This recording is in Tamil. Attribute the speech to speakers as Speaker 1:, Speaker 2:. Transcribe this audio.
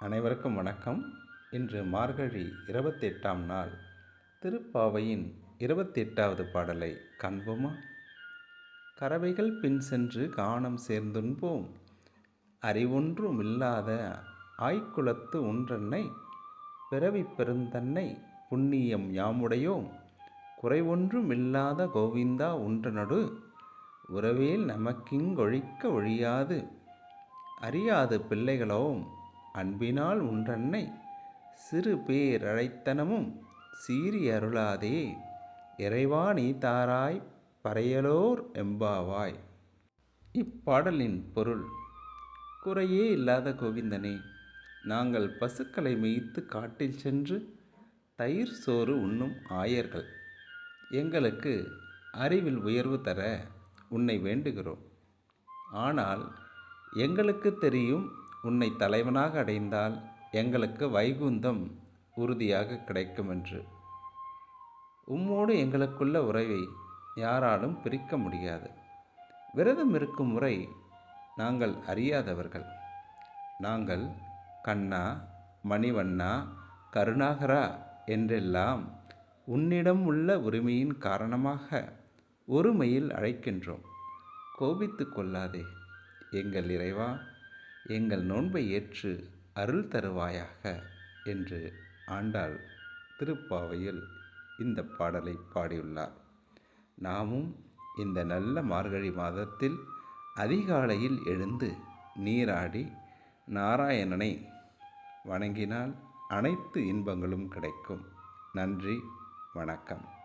Speaker 1: அனைவருக்கும் வணக்கம். இன்று மார்கழி இருபத்தெட்டாம் நாள். திருப்பாவையின் இருபத்தெட்டாவது பாடலை காண்போமா? கறவைகள் பின் சென்று காணம் சேர்ந்துண்போம். அறிவொன்றுமில்லாத ஆய்க்குலத்து ஒன்றன்னை பிறவி பெருந்தன்னை புண்ணியம் யாமுடையோம். குறைவொன்றுமில்லாத கோவிந்தா ஒன்றனொடு உறவேல் நமக்கிங்கொழிக்க ஒழியாது. அறியாது பிள்ளைகளோம். அன்பினால் உன்றன்னை சிறு பேரழைத்தனமும் சீறி அருளாதே. இறைவா நீ தாராய் பறையலோர் எம்பாவாய். இப்பாடலின் பொருள் குறையே இல்லாத கோவிந்தனே நாங்கள் பசுக்களை மேய்த்து காட்டில் சென்று தயிர் சோறு உண்ணும் ஆயர்கள். எங்களுக்கு அறிவில் உயர்வு தர உன்னை வேண்டுகிறோம். ஆனால் எங்களுக்கு தெரியும் உன்னை தலைவனாக அடைந்தால் எங்களுக்கு வைகுந்தம் உறுதியாக கிடைக்கும் என்று. உம்மோடு எங்களுக்குள்ள உறவை யாராலும் பிரிக்க முடியாது. விரதம் இருக்கும் முறை நாங்கள் அறியாதவர்கள். நாங்கள் கண்ணா மணிவண்ணா கருணாகரா என்றெல்லாம் உன்னிடம் உள்ள உரிமையின் காரணமாக ஒருமையில் அழைக்கின்றோம். கோபித்து கொள்ளாதே. எங்கள் இறைவா எங்கள் நோன்பை ஏற்று அருள் தருவாயாக என்று ஆண்டாள் திருப்பாவையில் இந்த பாடலை பாடியுள்ளார். நாமும் இந்த நல்ல மார்கழி மாதத்தில் அதிகாலையில் எழுந்து நீராடி நாராயணனை வணங்கினால் அனைத்து இன்பங்களும் கிடைக்கும். நன்றி வணக்கம்.